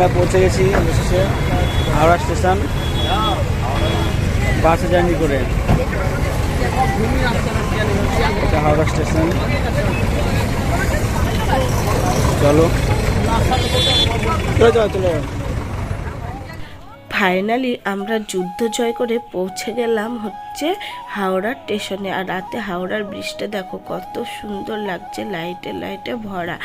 আমরা পৌঁছে গেছি অবশেষে হাওড়া স্টেশন বাসে জার্নি করে। এটা হাওড়া স্টেশন। চলো। চলো, চলে ফাইনালি আমরা যুদ্ধ জয় করে পৌঁছে গেলাম হচ্ছে হাওড়া স্টেশনে। আর রাতে হাওড়ার ব্রিজটা দেখো কত সুন্দর লাগছে, লাইটে লাইটে ভরা।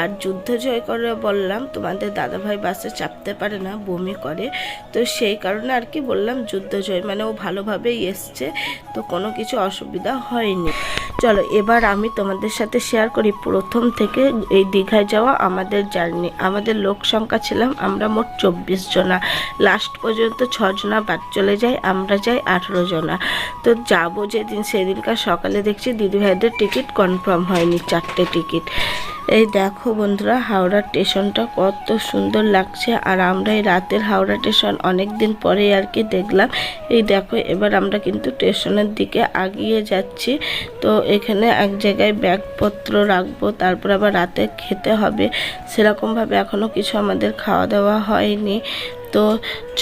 আর যুদ্ধ জয় করে বললাম, তোমাদের দাদাভাই বাসে চাপতে পারে না, বমি করে। তো সেই কারণে আর কি বললাম, যুদ্ধ জয়। মানে ও ভালোভাবেই এসছে, তো কোনো কিছু অসুবিধা হয়নি। চলো, এবার আমি তোমাদের সাথে শেয়ার করি প্রথম থেকে এই দীঘায় যাওয়া আমাদের জার্নি আমাদের লোক সংখ্যা ছিলাম আমরা মোট চব্বিশ জনা। লাস্ট পর্যন্ত ছজনা বাদ চলে যায়, আমরা যাই আঠেরো জনা। তো যাব যেদিন, সেদিনকার সকালে দেখছি দিদিভাইদের টিকিট কনফার্ম হয়নি, চারটে টিকিট। এই দেখো বন্ধুরা, হাওড়া স্টেশনটা কত সুন্দর লাগছে, আর আমরা এই রাতের হাওড়া স্টেশন অনেক দিন পরে আর কি দেখলাম। এই দেখো, এবার আমরা কিন্তু স্টেশনের দিকে আগিয়ে যাচ্ছি। তো এখানে এক জায়গায় ব্যাগপত্র রাখব, তারপর আবার রাতে খেতে হবে। সেরকমভাবে এখনও কিছু আমাদের খাওয়া দাওয়া হয়নি। তো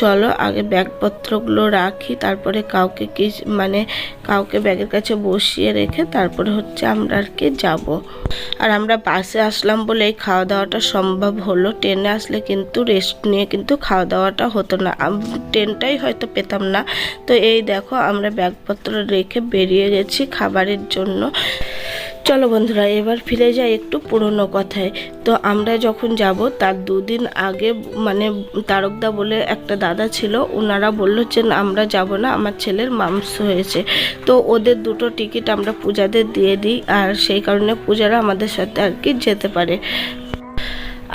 চলো, আগে ব্যাগপত্রগুলো রাখি, তারপরে কাউকে কি মানে কাউকে ব্যাগের কাছে বসিয়ে রেখে তারপরে হচ্ছে আমরা আর কি যাব। আর আমরা বাসে আসলাম বলে এই খাওয়া দাওয়াটা সম্ভব হলো। ট্রেনে আসলে কিন্তু রেস্ট নিয়ে কিন্তু খাওয়া দাওয়াটা হতো না। ট্রেনটাই হয়তো পেতাম না। তো এই দেখো, আমরা ব্যাগপত্র রেখে বেরিয়ে গেছি খাবারের জন্য। চলো বন্ধুরা, এবার ফিরে যাই একটু পুরনো কথায়। তো আমরা যখন যাব, তার দুদিন আগে মানে তারকদা বলে একটা দাদা ছিল ওনারা বলল যে আমরা যাব না, আমার ছেলের মাংস হয়েছে। তো ওদের দুটো টিকিট আমরা পূজাদের দিয়ে দিই, আর সেই কারণে পূজারা আমাদের সাথে আর কি যেতে পারে।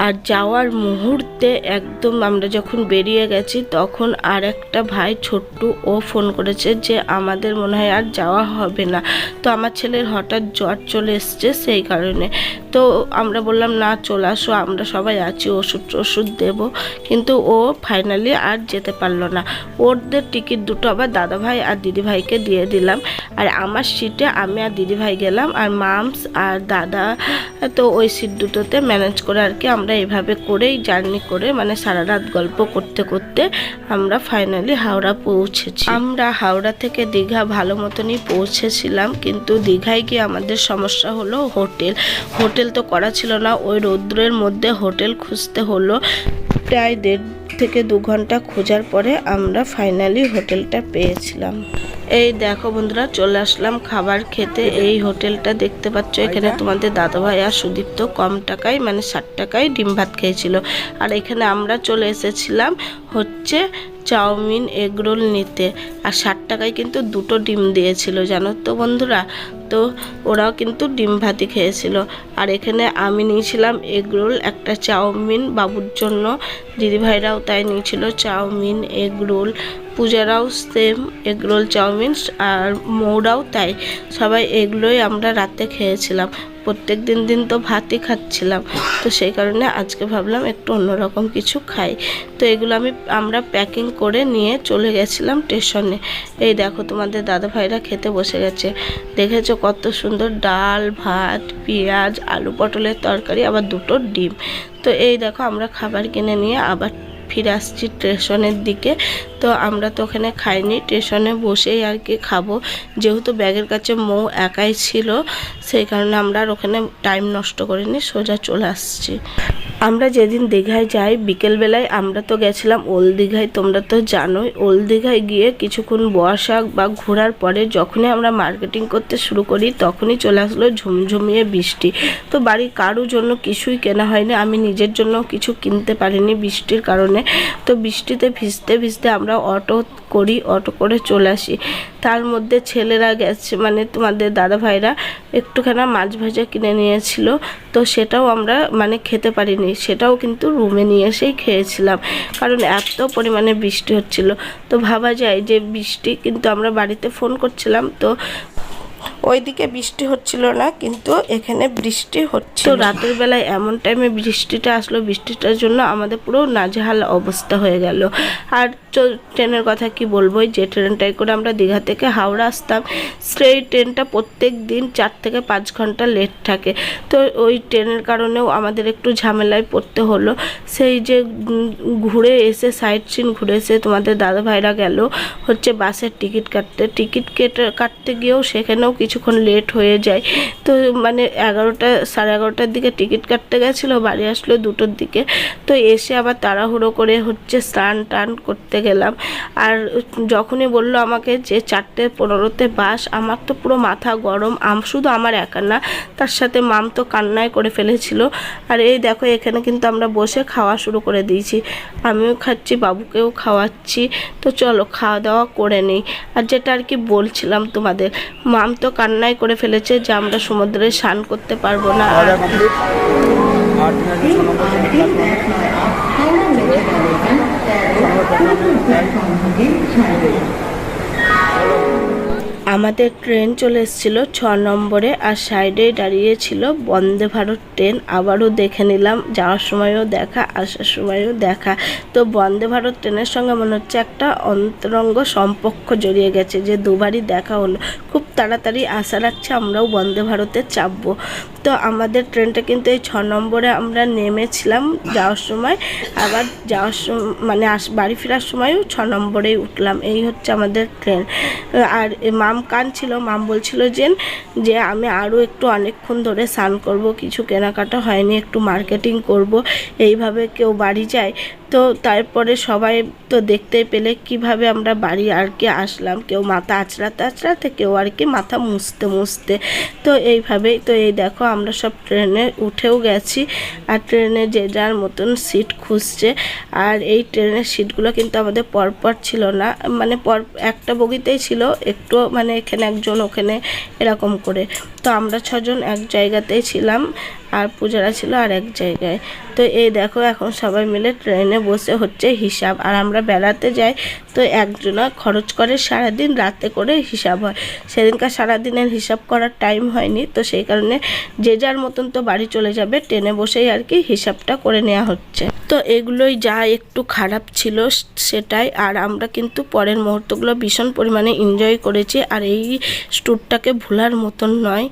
আর যাওয়ার মুহূর্তে একদম আমরা যখন বেরিয়ে গেছি, তখন আর একটা ভাই ছোট্টু ও ফোন করেছে যে, আমাদের মনে হয় আর যাওয়া হবে না। তো আমার ছেলের হঠাৎ জ্বর চলে এসছে, সেই কারণে। তো আমরা বললাম, না, চলে আসো, আমরা সবাই আছি, ওষুধ ওষুধ দেব। কিন্তু ও ফাইনালি আর যেতে পারল না। ওদের টিকিট দুটো আবার দাদাভাই আর দিদিভাইকে দিয়ে দিলাম। আর আমার সিটে আমি আর দিদিভাই গেলাম আর মামস আর দাদা তো ওই সিট দুটোতে ম্যানেজ করে আর কি আমরা এভাবে করেই জার্নি করে মানে সারা রাত গল্প করতে করতে আমরা ফাইনালি হাওড়া পৌঁছেছি। আমরা হাওড়া থেকে দীঘা ভালো মতনই পৌঁছেছিলাম, কিন্তু দীঘায় গিয়ে আমাদের সমস্যা হলো হোটেল। হোটেল তো করা ছিল না। ওই রৌদ্রের মধ্যে হোটেল খুঁজতে হলো। প্রায় দেড় থেকে দু ঘণ্টা খোঁজার পরে আমরা ফাইনালি হোটেলটা পেয়েছিলাম। এই দেখো বন্ধুরা চলে আসলাম খাবার খেতে। এই হোটেলটা দেখতে পাচ্ছ এখানে তোমাদের দাদাভাই আর সুদীপ্ত কম টাকায় মানে ষাট টাকায় ডিম ভাত খেয়েছিল। আর এখানে আমরা চলে এসেছিলাম হচ্ছে চাউমিন এগরোল নিতে। আর ষাট টাকায় কিন্তু দুটো ডিম দিয়েছিল জানো তো বন্ধুরা? তো ওরাও কিন্তু ডিম ভাতি খেয়েছিল। আর এখানে আমি নিয়েছিলাম এগরোল একটা চাউমিন বাবুর জন্য। দিদিভাইরাও তাই নিয়েছিল, চাউমিন, এগ রোল। পূজারাও সেম এগরোল চাউমিন, আর মৌরাও তাই। সবাই এগুলোই আমরা রাতে খেয়েছিলাম। প্রত্যেক দিন দিন তো ভাতই খাচ্ছিলাম। তো সেই কারণে আজকে ভাবলাম একটু অন্যরকম কিছু খাই। তো এগুলো আমি, আমরা প্যাকিং করে নিয়ে চলে গেছিলাম স্টেশনে এই দেখো তোমাদের দাদা ভাইরা খেতে বসে গেছে। দেখেছ কত সুন্দর ডাল, ভাত, পেঁয়াজ, আলু পটলের তরকারি, আবার দুটো ডিম। তো এই দেখো আমরা খাবার কিনে নিয়ে আবার ফিরে আসছি স্টেশনের দিকে। তো আমরা তো ওখানে খাইনি, স্টেশনে বসেই আর কি খাব। যেহেতু ব্যাগের কাছে মৌ একাই ছিল, সেই কারণে আমরা আর ওখানে টাইম নষ্ট করিনি, সোজা চলে আসছি। আমরা যেদিন দীঘায় যাই, বিকেলবেলায় আমরা তো গেছিলাম ওল দীঘায়, তোমরা তো জানোই। ওল দীঘায় গিয়ে কিছুক্ষণ বসা বা ঘোরার পরে যখনই আমরা মার্কেটিং করতে শুরু করি, তখনই চলে আসলো ঝুমঝুমিয়ে বৃষ্টি। তো বাড়ির কারোর জন্য কিছুই কেনা হয়নি, আমি নিজের জন্য কিছু কিনতে পারিনি বৃষ্টির কারণে। তো বৃষ্টিতে ভিজতে ভিজতে আমরা অটো করি, অটো করে চলে আসি। তার মধ্যে ছেলেরা গেছে মানে তোমাদের দাদা ভাইরা একটুখানা মাছ ভাজা কিনে নিয়েছিল, তো সেটাও আমরা মানে খেতে পারিনি। সেটাও কিন্তু রুমে নিয়ে এসেই খেয়েছিলাম, কারণ এত পরিমাণে বৃষ্টি হচ্ছিল। তো ভাবা যায় যে বৃষ্টি কিন্তু আমরা বাড়িতে ফোন করছিলাম, তো ওইদিকে বৃষ্টি হচ্ছিল না, কিন্তু এখানে বৃষ্টি হচ্ছে তো রাতের বেলায় এমন টাইমে বৃষ্টিটা আসলো, বৃষ্টিটার জন্য আমাদের পুরো নাজেহাল অবস্থা হয়ে গেল। আর ট্রেনের কথা কি বলব যে ট্রেনটাই করে আমরা দীঘা থেকে হাওড়া আসতাম, সেই ট্রেনটা প্রত্যেক দিন চার থেকে পাঁচ ঘণ্টা লেট থাকে। তো ওই ট্রেনের কারণেও আমাদের একটু ঝামেলায় পড়তে হলো। সেই যে ঘুরে এসে সাইড সিন ঘুরে এসে তোমাদের দাদা ভাইরা গেল, হচ্ছে বাসের টিকিট কাটতে। টিকিট কেটে কাটতে গিয়েও সেখানেও কিছুক্ষণ লেট হয়ে যায়। তো মানে এগারোটা, সাড়ে এগারোটার দিকে টিকিট কাটতে গেছিল, বাড়ি আসলো দুটোর দিকে। তো এসে আবার তাড়াহুড়ো করে হচ্ছে স্নান টান করতে গেলাম। আর যখনই বলল আমাকে যে চারটে পনেরোতে বাস, আমার তো পুরো মাথা গরম, আম শুধু আমার একা না, তার সাথে মাম তো কান্নায় করে ফেলেছিল। আর এই দেখো, এখানে কিন্তু আমরা বসে খাওয়া শুরু করে দিয়েছি। আমিও খাচ্ছি, বাবুকেও খাওয়াচ্ছি। তো চলো, খাওয়া দাওয়া করে নিই। আর যেটা আর কি বলছিলাম তোমাদের, মাম তো কান্নায় করে ফেলেছে যে আমরা সমুদ্রে স্নান করতে পারব না। আমাদের ট্রেন চলে এসেছিল ছ নম্বরে আর সাইডে দাঁড়িয়েছিল বন্দে ভারত ট্রেন। আবারও দেখে নিলাম যাওয়ার সময়ও দেখা আসার সময়ও দেখা। তো বন্দে ভারত ট্রেনের সঙ্গে মনে হচ্ছে একটা অন্তরঙ্গ সম্পর্ক জড়িয়ে গেছে যে দুবারই দেখা হলো। খুব তাড়াতাড়ি আশা রাখছে আমরাও বন্দে ভারতে চাপবো। তো আমাদের ট্রেনটা কিন্তু এই ছ নম্বরে আমরা নেমেছিলাম যাওয়ার সময়। আবার যাওয়ার সময় মানে আস, বাড়ি ফেরার সময়ও ছ নম্বরেই উঠলাম। এই হচ্ছে আমাদের ট্রেন। আর মাম কাঁদছিল মাম বলছিল যে যে আমি আরও একটু অনেকক্ষণ ধরে স্নান করব, কিছু কেনাকাটা হয়নি, একটু মার্কেটিং করব। এইভাবে কেউ বাড়ি যায় তো তারপরে সবাই তো দেখতে পেলে কীভাবে আমরা বাড়ি আর কি আসলাম। কেউ মাথা আঁচড়াতে আঁচড়াতে, কেউ আর কি মাথা মুছতে মুছতে। তো এইভাবেই, তো এই দেখো আমরা সব ট্রেনে উঠেও গেছি আর ট্রেনে যে যার মতন সিট খুঁজছে। আর এই ট্রেনের সিটগুলো কিন্তু আমাদের পরপর ছিল না মানে পর একটা বগিতেই ছিল, একটু মানে এখানে একজন, ওখানে এরকম করে। তো আমরা ছজন এক জায়গাতেই ছিলাম, আর পূজারা ছিল আর এক জায়গায়। তো এই দেখো এখন সবাই মিলে ট্রেনে বসে হচ্ছে হিসাব। আর আমরা বেড়াতে যাই তো একজনা খরচ করে সারাদিন রাতে করে হিসাব হয়। সেদিনকার সারাদিনের হিসাব করার টাইম হয়নি তো সেই কারণে যে যার মতন তো বাড়ি চলে যাবে, ট্রেনে বসেই আর কি হিসাবটা করে নেওয়া হচ্ছে। তো এগুলোই যা একটু খারাপ ছিল সেটাই। আর আমরা কিন্তু পরের মুহূর্তগুলো ভীষণ পরিমাণে এনজয় করেছি। আর এই ট্যুরটাকে ভোলার মতন নয়।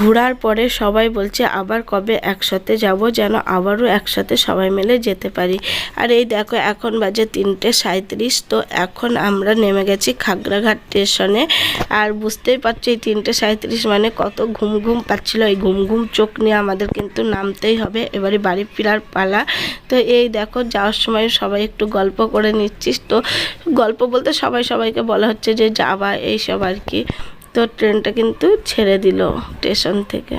ঘোরার পরে সবাই বলছে, আবার কবে একসাথে যাব? যেন আবারও একসাথে সবাই মিলে যেতে পারি। আর এই দেখো, এখন বাজে তিনটে সাঁত্রিশ তো এখন আমরা নেমে গেছি খাগড়াঘাট স্টেশনে। আর বুঝতেই পারছি, এই তিনটে সাঁত্রিশ মানে কত ঘুম ঘুম পাচ্ছিল। এই ঘুম ঘুম চোখ নিয়ে আমাদের কিন্তু নামতেই হবে। এবারে বাড়ি ফেরার পালা। তো এই দেখো, যাওয়ার সময় সবাই একটু গল্প করে নিচ্ছিস। তো গল্প বলতে সবাই সবাইকে বলা হচ্ছে যে যাবা এইসব আর কি। তো ট্রেনটা কিন্তু ছেড়ে দিল স্টেশন থেকে।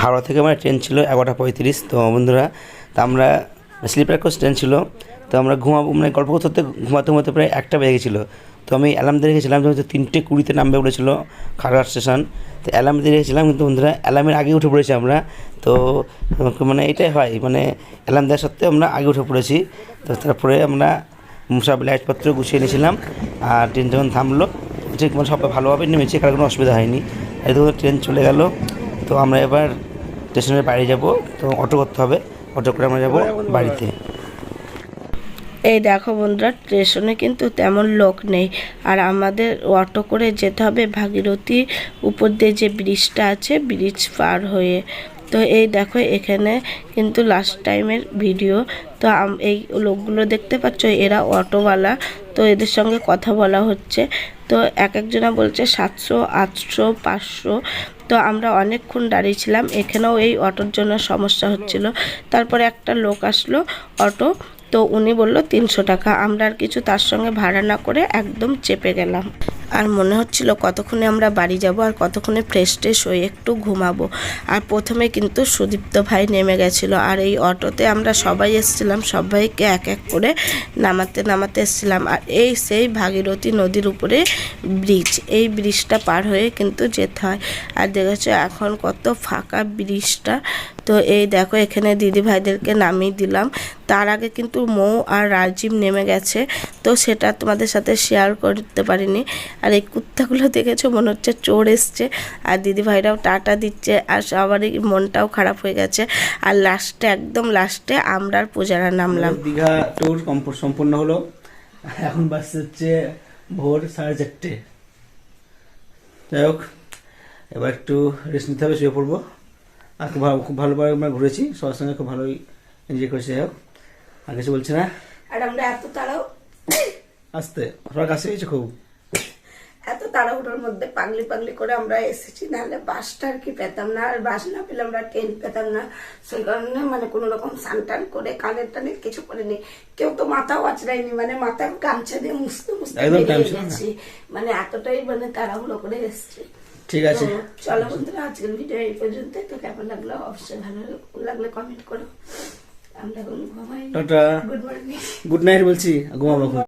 হাওড়া থেকে আমার ট্রেন ছিল এগারোটা পঁয়ত্রিশ। তো বন্ধুরা, তা আমরা স্লিপার কোচ ট্রেন ছিল। তো আমরা ঘুমাবো মানে গল্প করতে ঘুমাতে ঘুমাতে প্রায় একটা বেজে গেছিল। তো আমি অ্যালার্ম দিয়ে রেখেছিলাম যে তিনটে কুড়িতে নামবে বলেছিল খাগড়া স্টেশন তো অ্যালার্ম দিয়ে রেখেছিলাম কিন্তু বন্ধুরা অ্যালার্মের আগে উঠে পড়েছি আমরা। তো মানে এটাই হয় মানে অ্যালার্ম দেওয়া সত্ত্বেও আমরা আগে উঠে পড়েছি। তো তারপরে আমরা সব লাইটপত্র গুছিয়ে নিয়েছিলাম আর ট্রেন যখন থামলো, ঠিক মানে সবাই ভালোভাবে নেমেছে কারণ কোনো অসুবিধা হয়নি। এই এদিকে ট্রেন চলে গেল। তো আমরা এবার স্টেশনের বাইরে যাব। তো অটো করতে হবে। অটো যাব বাড়িতে। এই দেখো বন্ধুরা, স্টেশনে কিন্তু তেমন লোক নেই। আর আমাদের অটো করে যেতে হবে ভাগীরথী উপর দিয়ে যে ব্রিজটা আছে ব্রিজ পার হয়ে। তো এই দেখো এখানে কিন্তু লাস্ট টাইমের ভিডিও তো এই লোকগুলো দেখতে পাচ্ছ, এরা অটোওয়ালা। তো এদের সঙ্গে কথা বলা হচ্ছে। তো এক একজনা বলছে সাতশো, আটশো, পাঁচশো। তো আমরা অনেকক্ষণ দাঁড়িয়েছিলাম এখানেও এই অটোর জন্য সমস্যা হচ্ছিল। তারপরে একটা লোক আসলো অটো। তো উনি বলল তিনশো টাকা। আমরা আর কিছু তার সঙ্গে ভাড়া না করে একদম চেপে গেলাম। আর মনে হচ্ছিল কতক্ষণে আমরা বাড়ি যাব আর কতক্ষণে ফ্রেশ ট্রেশ হয়ে একটু ঘুমাবো। আর প্রথমে কিন্তু সুদীপ্ত ভাই নেমে গেছিল আর এই অটোতে আমরা সবাই এসেছিলাম, সবাইকে এক এক করে নামাতে নামাতে এসেছিলাম। আর এই সেই ভাগীরথী নদীর উপরে ব্রিজ এই ব্রিজটা পার হয়ে কিন্তু যেতে হয়। আর দেখেছ এখন কত ফাঁকা ব্রিজটা তো এই দেখো এখানে দিদি ভাইদেরকে নামিয়ে দিলাম। তার আগে কিন্তু মৌ আর রাজীব নেমে গেছে। তো সেটা তোমাদের সাথে শেয়ার করতে পারিনি। আর এই কুত্তাগুলো দেখেছ? মনে হচ্ছে চোর এসছে। আর দিদি ভাইরাও টাটা দিচ্ছে। আর সবারই মনটাও খারাপ হয়ে গেছে। আর লাস্টে একদম লাস্টে আমরা আর পূজারা নামলাম। দীঘা ট্যুর সম্পূর্ণ হলো। এখন বাসছে হচ্ছে ভোর সাড়ে চারটে। যাই হোক এবার একটু রেস্ট নিতে হবে শুয়ে পড়ব। আর খুব ভালো খুব ভালোভাবে আমরা ঘুরেছি। সবার সঙ্গে খুব ভালোই এনজয় করেছি। যাই হোক আর কিছু বলছি না? আর আমরা এত তাড়াও আসতে সবার কাছে গেছে খুব। এত তাড়াহুড়োর মধ্যে পাগলি পাগলি করে আমরা এসেছি নাহলে বাসটা আর কি পেতাম না আর বাস না পেলে আমরা ট্রেন পেতাম না। সেই কারণে মানে কোনো রকম সানটান করে কানের টানে কিছু করিনি। কেউ তো মাথাও আঁচড়ায়নি মানে মাথা গামছা দিয়ে মুছতে মুছতে। গেছি। মানে এতটাই মানে তাড়াহুড়ো করে এসেছি। ঠিক আছে। চলো বন্ধুরা আজকের ভিডিও এই পর্যন্ত তো কেমন লাগল? অবশ্যই ভালো লাগলে কমেন্ট করো। আমরা এখন ঘুমাই গুড মর্নিং গুড নাইট বলছি। ঘুমাবো এখন।